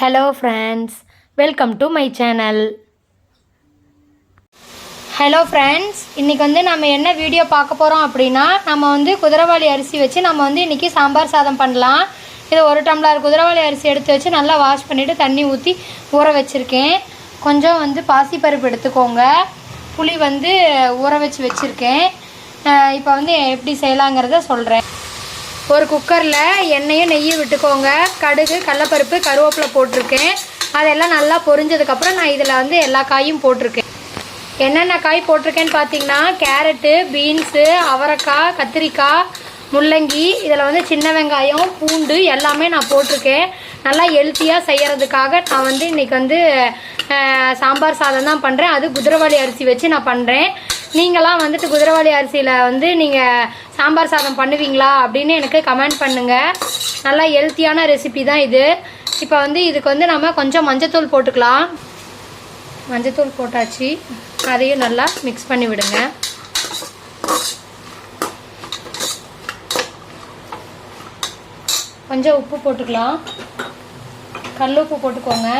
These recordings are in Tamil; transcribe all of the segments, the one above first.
Hello friends welcome to my channel hello friends இன்றைக்கி வந்து நம்ம என்ன வீடியோ பார்க்க போகிறோம் அப்படின்னா நம்ம வந்து குதிரவாளி அரிசி வச்சு நம்ம வந்து இன்றைக்கி சாம்பார் சாதம் பண்ணலாம். இது ஒரு டம்ளர் குதிரவாளி அரிசி எடுத்து வச்சு நல்லா வாஷ் பண்ணிவிட்டு தண்ணி ஊற்றி ஊற வச்சுருக்கேன். கொஞ்சம் வந்து பாசிப்பருப்பு எடுத்துக்கோங்க. புளி வந்து ஊற வச்சு வச்சுருக்கேன். இப்போ வந்து எப்படி செய்யலாங்கிறத சொல்கிறேன் ஒரு குக்கரில் எண்ணெயும் நெய்யும் விட்டுக்கோங்க. கடுகு கடலப்பருப்பு கருவேப்பிலை போட்டிருக்கேன். அதெல்லாம் நல்லா பொரிஞ்சதுக்கப்புறம் நான் இதில் வந்து எல்லா காயும் போட்டிருக்கேன். என்னென்ன காய் போட்டிருக்கேன்னு பார்த்தீங்கன்னா கேரட்டு பீன்ஸு அவரைக்காய் கத்திரிக்காய் முள்ளங்கி இதில் வந்து சின்ன வெங்காயம் பூண்டு எல்லாமே நான் போட்டிருக்கேன். நல்லா ஹெல்த்தியாக செய்கிறதுக்காக நான் வந்து இன்றைக்கி வந்து சாம்பார் சாதம் தான் பண்ணுறேன் அது குதிரவாளி அரிசி வச்சு நான் பண்ணுறேன் நீங்களாம் வந்துட்டு குதிரவாளி அரிசியில் வந்து நீங்கள் சாம்பார் சாதம் பண்ணுவீங்களா அப்படின்னு எனக்கு கமெண்ட் பண்ணுங்கள் நல்லா ஹெல்த்தியான ரெசிபி தான் இது. இப்போ வந்து இதுக்கு வந்து நம்ம கொஞ்சம் மஞ்சத்தூள் போட்டுக்கலாம். மஞ்சத்தூள் போட்டாச்சு. அதையும் நல்லா மிக்ஸ் பண்ணி விடுங்க. கொஞ்சம் உப்பு போட்டுக்கலாம். கல் உப்பு போட்டுக்கோங்க.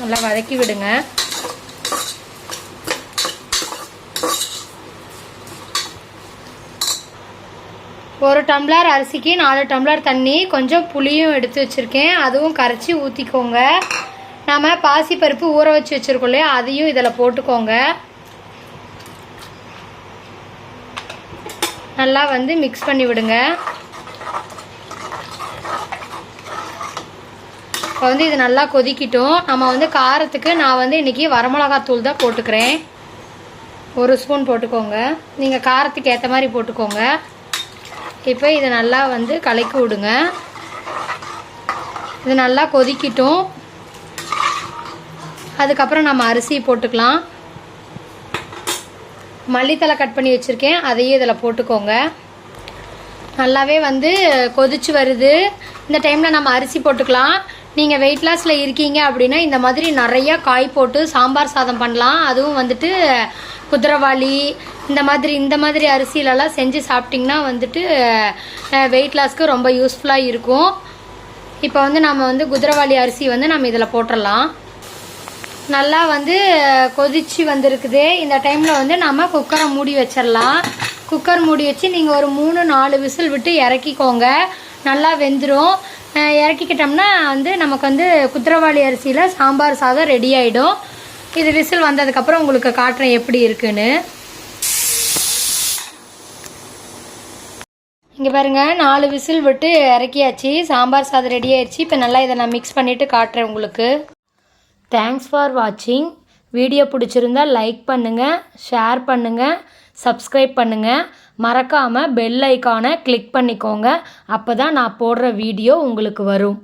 நல்லா வதக்கி விடுங்க. ஒரு டம்ளர் அரிசிக்கு நாலு டம்ளர் தண்ணி கொஞ்சம் புளியும் எடுத்து வச்சுருக்கேன். அதுவும் கரைச்சி ஊற்றிக்கோங்க நம்ம பாசிப்பருப்பு ஊற வச்சு வச்சுருக்கோம் இல்லையா அதையும் இதில் போட்டுக்கோங்க. நல்லா வந்து மிக்ஸ் பண்ணி விடுங்க. இப்போ வந்து இது நல்லா கொதிக்கட்டும். நம்ம வந்து காரத்துக்கு நான் வந்து இன்றைக்கி வரமிளகாத்தூள் தான் போட்டுக்கிறேன். ஒரு ஸ்பூன் போட்டுக்கோங்க. நீங்கள் காரத்துக்கு ஏற்ற மாதிரி போட்டுக்கோங்க. இப்போ இதை நல்லா வந்து கலக்கி விடுங்க. இது நல்லா கொதிக்கட்டும். அதுக்கப்புறம் நம்ம அரிசி போட்டுக்கலாம். மல்லித்தலை கட் பண்ணி வச்சுருக்கேன். அதையும் இதில் போட்டுக்கோங்க. நல்லாவே வந்து கொதிச்சு வருது. இந்த டைமில் நம்ம அரிசி போட்டுக்கலாம். நீங்கள் வெயிட் லாஸில் இருக்கீங்க அப்படின்னா இந்த மாதிரி நிறையா காய் போட்டு சாம்பார் சாதம் பண்ணலாம். அதுவும் வந்துட்டு குதிரவாளி இந்த மாதிரி இந்த மாதிரி அரிசியிலலாம் செஞ்சு சாப்பிட்டிங்கன்னா வந்துட்டு வெயிட் லாஸ்க்கு ரொம்ப யூஸ்ஃபுல்லாக இருக்கும். இப்போ வந்து நம்ம வந்து குதிரவாளி அரிசி வந்து நம்ம இதில் போட்டுடலாம். நல்லா வந்து கொதிச்சு வந்திருக்குது. இந்த டைமில் வந்து நம்ம குக்கரை மூடி வச்சிடலாம். குக்கர் மூடி வச்சு நீங்கள் ஒரு மூணு நாலு விசில் விட்டு இறக்கிக்கோங்க. நல்லா வெந்துடும் இறக்கிக்கிட்டோம்னா வந்து நமக்கு வந்து குதிரவாளி அரிசியில் சாம்பார் சாதம் ரெடி ஆகிடும் இது விசில் வந்ததுக்கப்புறம் உங்களுக்கு காட்டுறேன் எப்படி இருக்குன்னு. இங்கே பாருங்க நாலு விசில் விட்டு இறக்கியாச்சு. சாம்பார் சாதம் ரெடி ஆயிடுச்சு இப்போ நல்லா இதை நான் மிக்ஸ் பண்ணிவிட்டு காட்டுறேன் உங்களுக்கு. தேங்க்ஸ் ஃபார் வாட்சிங் வீடியோ பிடிச்சிருந்தா லைக் பண்ணுங்கள் ஷேர் பண்ணுங்கள் சப்ஸ்கிரைப் பண்ணுங்கள் மறக்காமல் பெல் ஐக்கானை கிளிக் பண்ணிக்கோங்க. அப்போ தான் நான் போடுற வீடியோ உங்களுக்கு வரும்.